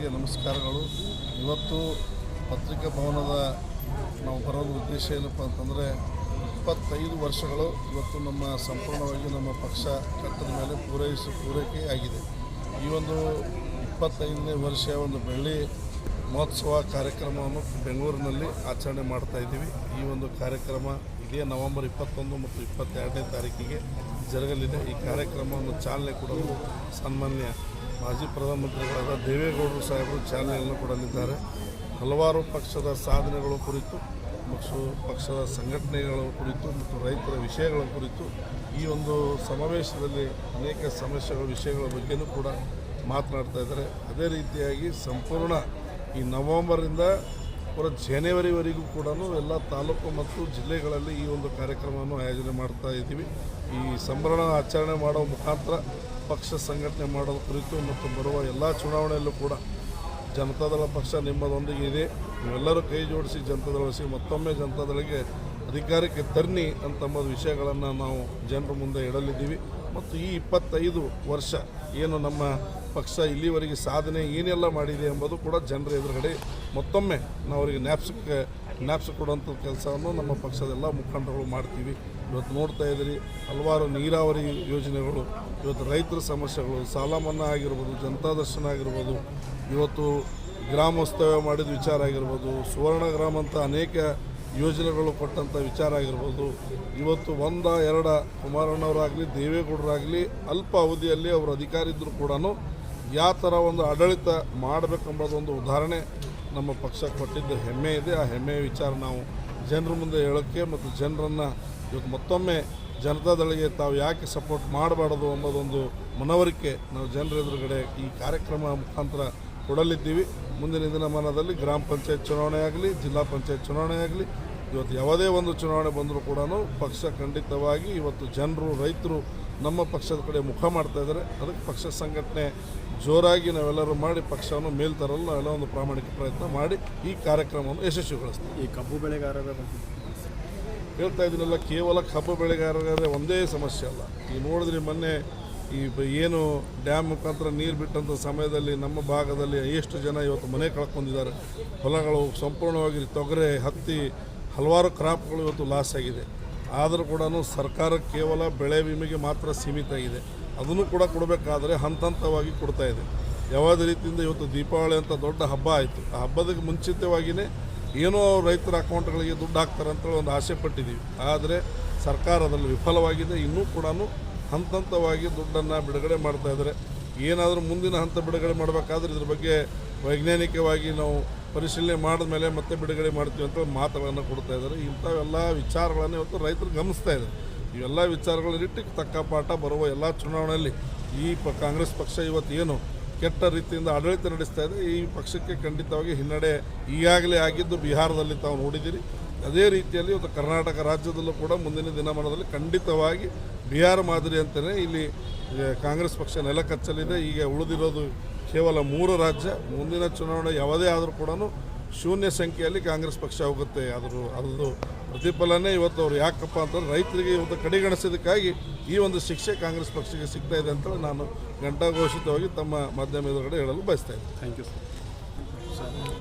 ಬಾಂಧವರಿಗೆ ನಮಸ್ಕಾರಗಳು. ಇವತ್ತು ಪತ್ರಿಕಾ ಭವನದ ನಾವು ಬರೋದು ಉದ್ದೇಶ ಏನಪ್ಪ ಅಂತಂದರೆ, ಇಪ್ಪತ್ತೈದು ವರ್ಷಗಳು ಇವತ್ತು ನಮ್ಮ ಸಂಪೂರ್ಣವಾಗಿ ನಮ್ಮ ಪಕ್ಷ ಕಟ್ಟದ ಮೇಲೆ ಪೂರೈಸಿ, ಪೂರೈಕೆ ಆಗಿದೆ. ಈ ಒಂದು ಇಪ್ಪತ್ತೈದನೇ ವರ್ಷ ಒಂದು ಬೆಳ್ಳಿ ಮಹೋತ್ಸವ ಕಾರ್ಯಕ್ರಮವನ್ನು ಬೆಂಗಳೂರಿನಲ್ಲಿ ಆಚರಣೆ ಮಾಡ್ತಾ ಇದ್ದೀವಿ. ಈ ಒಂದು ಕಾರ್ಯಕ್ರಮ ಇದೇ ನವೆಂಬರ್ ಇಪ್ಪತ್ತೊಂದು ಮತ್ತು ಇಪ್ಪತ್ತೆರಡನೇ ತಾರೀಕಿಗೆ ಜರುಗಲಿದೆ. ಈ ಕಾರ್ಯಕ್ರಮವನ್ನು ಚಾಲನೆ ಕೊಡಲು ಸನ್ಮಾನ್ಯ ಮಾಜಿ ಪ್ರಧಾನಮಂತ್ರಿಗಳಾದ ದೇವೇಗೌಡರು ಸಾಹೇಬರು ಚಾಲನೆಯನ್ನು ಕೊಡಲಿದ್ದಾರೆ. ಹಲವಾರು ಪಕ್ಷದ ಸಾಧನೆಗಳ ಕುರಿತು ಮತ್ತು ಪಕ್ಷದ ಸಂಘಟನೆಗಳ ಕುರಿತು ಮತ್ತು ರೈತರ ವಿಷಯಗಳ ಕುರಿತು ಈ ಒಂದು ಸಮಾವೇಶದಲ್ಲಿ ಅನೇಕ ಸಮಸ್ಯೆಗಳ ವಿಷಯಗಳ ಬಗ್ಗೆನೂ ಕೂಡ ಮಾತನಾಡ್ತಾ ಇದ್ದಾರೆ. ಅದೇ ರೀತಿಯಾಗಿ ಸಂಪೂರ್ಣ ಈ ನವಂಬರಿಂದ ಪೂರ ಜನವರಿವರೆಗೂ ಕೂಡ ಎಲ್ಲ ತಾಲೂಕು ಮತ್ತು ಜಿಲ್ಲೆಗಳಲ್ಲಿ ಈ ಒಂದು ಕಾರ್ಯಕ್ರಮವನ್ನು ಆಯೋಜನೆ ಮಾಡ್ತಾ ಇದ್ದೀವಿ. ಈ ಸಂಭ್ರಮ ಆಚರಣೆ ಮಾಡೋ ಮುಖಾಂತರ ಪಕ್ಷ ಸಂಘಟನೆ ಮಾಡೋದ ಕುರಿತು ಮತ್ತು ಬರುವ ಎಲ್ಲ ಚುನಾವಣೆಯಲ್ಲೂ ಕೂಡ ಜನತಾದಳ ಪಕ್ಷ ನಿಮ್ಮದೊಂದಿಗೆ ಇದೆ. ನೀವೆಲ್ಲರೂ ಕೈ ಜೋಡಿಸಿ ಜನತಾದಳಿಸಿ ಮತ್ತೊಮ್ಮೆ ಜನತಾದಳಿಗೆ ಅಧಿಕಾರಕ್ಕೆ ತರ್ನಿ ಅಂತಂಬ ವಿಷಯಗಳನ್ನು ನಾವು ಜನರ ಮುಂದೆ ಇಡಲಿದ್ದೀವಿ. ಮತ್ತು ಈ ಇಪ್ಪತ್ತೈದು ವರ್ಷ ಏನು ನಮ್ಮ ಪಕ್ಷ ಇಲ್ಲಿವರೆಗೆ ಸಾಧನೆ ಏನೆಲ್ಲ ಮಾಡಿದೆ ಎಂಬುದು ಕೂಡ ಜನರ ಎದುರುಗಡೆ ಮತ್ತೊಮ್ಮೆ ನಾವು ಅವರಿಗೆ ನ್ಯಾಪ್ಸ್ ನ್ಯಾಪ್ಸ್ ಕೊಡುವಂಥ ಕೆಲಸವನ್ನು ನಮ್ಮ ಪಕ್ಷದ ಎಲ್ಲ ಮುಖಂಡರುಗಳು ಮಾಡ್ತೀವಿ. ಇವತ್ತು ನೋಡ್ತಾ ಇದ್ದೀರಿ, ಹಲವಾರು ನೀರಾವರಿ ಯೋಜನೆಗಳು, ಇವತ್ತು ರೈತರ ಸಮಸ್ಯೆಗಳು ಸಾಲ ಮನ್ನಾ ಆಗಿರ್ಬೋದು, ಜನತಾ ದರ್ಶನ ಆಗಿರ್ಬೋದು, ಇವತ್ತು ಗ್ರಾಮೋತ್ಸವ ಮಾಡಿದ ವಿಚಾರ ಆಗಿರ್ಬೋದು, ಸುವರ್ಣ ಗ್ರಾಮ ಅಂತ ಅನೇಕ ಯೋಜನೆಗಳು ಕೊಟ್ಟಂಥ ವಿಚಾರ ಆಗಿರ್ಬೋದು. ಇವತ್ತು ಒಂದ, ಎರಡ ಕುಮಾರಣ್ಣವರಾಗಲಿ, ದೇವೇಗೌಡರಾಗಲಿ ಅಲ್ಪ ಅವಧಿಯಲ್ಲಿ ಅವರು ಅಧಿಕಾರಿ ಇದ್ದರೂ ಕೂಡ ಯಾವ ಥರ ಒಂದು ಆಡಳಿತ ಮಾಡಬೇಕೆಂಬುದೊಂದು ಉದಾಹರಣೆ ನಮ್ಮ ಪಕ್ಷ ಕೊಟ್ಟಿದ್ದ ಹೆಮ್ಮೆ ಇದೆ. ಆ ಹೆಮ್ಮೆಯ ವಿಚಾರ ನಾವು ಜನರ ಮುಂದೆ ಹೇಳೋಕ್ಕೆ ಮತ್ತು ಜನರನ್ನು ಇವತ್ತು ಮತ್ತೊಮ್ಮೆ ಜನತಾದಳಿಗೆ ತಾವು ಯಾಕೆ ಸಪೋರ್ಟ್ ಮಾಡಬಾರ್ದು ಅನ್ನೋದೊಂದು ಮನವರಿಕೆ ನಾವು ಜನರ ಎದುರುಗಡೆ ಈ ಕಾರ್ಯಕ್ರಮ ಮುಖಾಂತರ ಕೊಡಲಿದ್ದೀವಿ. ಮುಂದಿನ ದಿನಮಾನದಲ್ಲಿ ಗ್ರಾಮ ಪಂಚಾಯತ್ ಚುನಾವಣೆ ಆಗಲಿ ಜಿಲ್ಲಾ ಪಂಚಾಯತ್ ಚುನಾವಣೆ ಆಗಲಿ ಇವತ್ತು ಯಾವುದೇ ಒಂದು ಚುನಾವಣೆ ಬಂದರೂ ಕೂಡ ಪಕ್ಷ ಖಂಡಿತವಾಗಿ ಇವತ್ತು ಜನರು ರೈತರು ನಮ್ಮ ಪಕ್ಷದ ಕಡೆ ಮುಖ ಮಾಡ್ತಾ ಇದ್ದಾರೆ. ಅದಕ್ಕೆ ಪಕ್ಷ ಸಂಘಟನೆ ಜೋರಾಗಿ ನಾವೆಲ್ಲರೂ ಮಾಡಿ ಪಕ್ಷವನ್ನು ಮೇಲ್ತರಲ್ಲ ತರಲು ನಾವೆಲ್ಲ ಒಂದು ಪ್ರಾಮಾಣಿಕ ಪ್ರಯತ್ನ ಮಾಡಿ ಈ ಕಾರ್ಯಕ್ರಮವನ್ನು ಯಶಸ್ವಿಗೊಳಿಸ್ತೀವಿ. ಈ ಕಬ್ಬು ಬೆಳೆಗಾರರ ಹೇಳ್ತಾ ಇದ್ದೀನಲ್ಲ ಕೇವಲ ಕಬ್ಬು ಬೆಳೆಗಾರರೇ ಒಂದೇ ಸಮಸ್ಯೆ ಅಲ್ಲ. ಈ ನೋಡಿದ್ರೆ ಮೊನ್ನೆ ಈ ಏನು ಡ್ಯಾಮ್ ಮುಖಾಂತರ ನೀರು ಬಿಟ್ಟಂಥ ಸಮಯದಲ್ಲಿ ನಮ್ಮ ಭಾಗದಲ್ಲಿ ಎಷ್ಟು ಜನ ಇವತ್ತು ಮನೆ ಕಳ್ಕೊಂಡಿದ್ದಾರೆ. ಹೊಲಗಳು ಸಂಪೂರ್ಣವಾಗಿ ತೊಗರೆ, ಹತ್ತಿ, ಹಲವಾರು ಕ್ರಾಪ್ಗಳು ಇವತ್ತು ಲಾಸ್ ಆಗಿದೆ. ಆದರೂ ಕೂಡ ಸರ್ಕಾರ ಕೇವಲ ಬೆಳೆ ವಿಮೆಗೆ ಮಾತ್ರ ಸೀಮಿತ ಆಗಿದೆ. ಅದನ್ನು ಕೂಡ ಕೊಡಬೇಕಾದ್ರೆ ಹಂತ ಹಂತವಾಗಿ ಕೊಡ್ತಾ ಇದೆ. ಯಾವುದೇ ರೀತಿಯಿಂದ ಇವತ್ತು ದೀಪಾವಳಿ ಅಂತ ದೊಡ್ಡ ಹಬ್ಬ ಆಯಿತು. ಆ ಹಬ್ಬದಕ್ಕೆ ಮುಂಚಿತವಾಗಿಯೇ ಏನೋ ರೈತರ ಅಕೌಂಟ್ಗಳಿಗೆ ದುಡ್ಡು ಹಾಕ್ತಾರೆ ಅಂತೇಳಿ ಒಂದು ಆಸೆ ಪಟ್ಟಿದ್ದೀವಿ. ಆದರೆ ಸರ್ಕಾರದಲ್ಲಿ ವಿಫಲವಾಗಿದೆ. ಇನ್ನೂ ಕೂಡ ಹಂತ ಹಂತವಾಗಿ ದುಡ್ಡನ್ನು ಬಿಡುಗಡೆ ಮಾಡ್ತಾ ಇದ್ದಾರೆ. ಏನಾದರೂ ಮುಂದಿನ ಹಂತ ಬಿಡುಗಡೆ ಮಾಡಬೇಕಾದ್ರೆ ಇದ್ರ ಬಗ್ಗೆ ವೈಜ್ಞಾನಿಕವಾಗಿ ನಾವು ಪರಿಶೀಲನೆ ಮಾಡಿದ ಮೇಲೆ ಮತ್ತೆ ಬಿಡುಗಡೆ ಮಾಡ್ತೀವಿ ಅಂತ ಮಾತುಗಳನ್ನು ಕೊಡ್ತಾ ಇದ್ದಾರೆ. ಇಂಥವೆಲ್ಲ ವಿಚಾರಗಳನ್ನು ಇವತ್ತು ರೈತರು ಗಮನಿಸ್ತಾ ಇದ್ದಾರೆ. ಇವೆಲ್ಲ ವಿಚಾರಗಳನ್ನಿಟ್ಟು ತಕ್ಕ ಪಾಠ ಬರುವ ಎಲ್ಲ ಚುನಾವಣೆಯಲ್ಲಿ ಈ ಪ ಕಾಂಗ್ರೆಸ್ ಪಕ್ಷ ಇವತ್ತು ಏನು ಕೆಟ್ಟ ರೀತಿಯಿಂದ ಆಡಳಿತ ನಡೆಸ್ತಾ ಇದೆ. ಈ ಪಕ್ಷಕ್ಕೆ ಖಂಡಿತವಾಗಿ ಹಿನ್ನಡೆ ಈಗಾಗಲೇ ಆಗಿದ್ದು ಬಿಹಾರದಲ್ಲಿ ತಾವು ನೋಡಿದ್ದೀರಿ. ಅದೇ ರೀತಿಯಲ್ಲಿ ಇವತ್ತು ಕರ್ನಾಟಕ ರಾಜ್ಯದಲ್ಲೂ ಕೂಡ ಮುಂದಿನ ದಿನಮಾನದಲ್ಲಿ ಖಂಡಿತವಾಗಿ ಬಿಹಾರ ಮಾದರಿ ಅಂತಲೇ ಇಲ್ಲಿ ಕಾಂಗ್ರೆಸ್ ಪಕ್ಷ ನೆಲ ಕಚ್ಚಲಿದೆ. ಈಗ ಉಳಿದಿರೋದು ಕೇವಲ ಮೂರು ರಾಜ್ಯ. ಮುಂದಿನ ಚುನಾವಣೆ ಯಾವುದೇ ಆದರೂ ಕೂಡ ಶೂನ್ಯ ಸಂಖ್ಯೆಯಲ್ಲಿ ಕಾಂಗ್ರೆಸ್ ಪಕ್ಷ ಹೋಗುತ್ತೆ. ಆದರೂ ಅದು ಪ್ರತಿಫಲನೇ ಇವತ್ತು ಅವ್ರು ಯಾಕಪ್ಪ ಅಂತಂದ್ರೆ ರೈತರಿಗೆ ಇವತ್ತು ಕಡೆಗಣಿಸಿದ್ದಕ್ಕಾಗಿ ಈ ಒಂದು ಶಿಕ್ಷೆ ಕಾಂಗ್ರೆಸ್ ಪಕ್ಷಕ್ಕೆ ಸಿಗ್ತಾ ಇದೆ ಅಂತೇಳಿ ನಾನು ಘಂಟಾಘೋಷಿತವಾಗಿ ತಮ್ಮ ಮಾಧ್ಯಮ ಎದುರುಗಡೆ ಹೇಳಲು ಬಯಸ್ತಾ ಇದ್ದೀನಿ. Thank you sir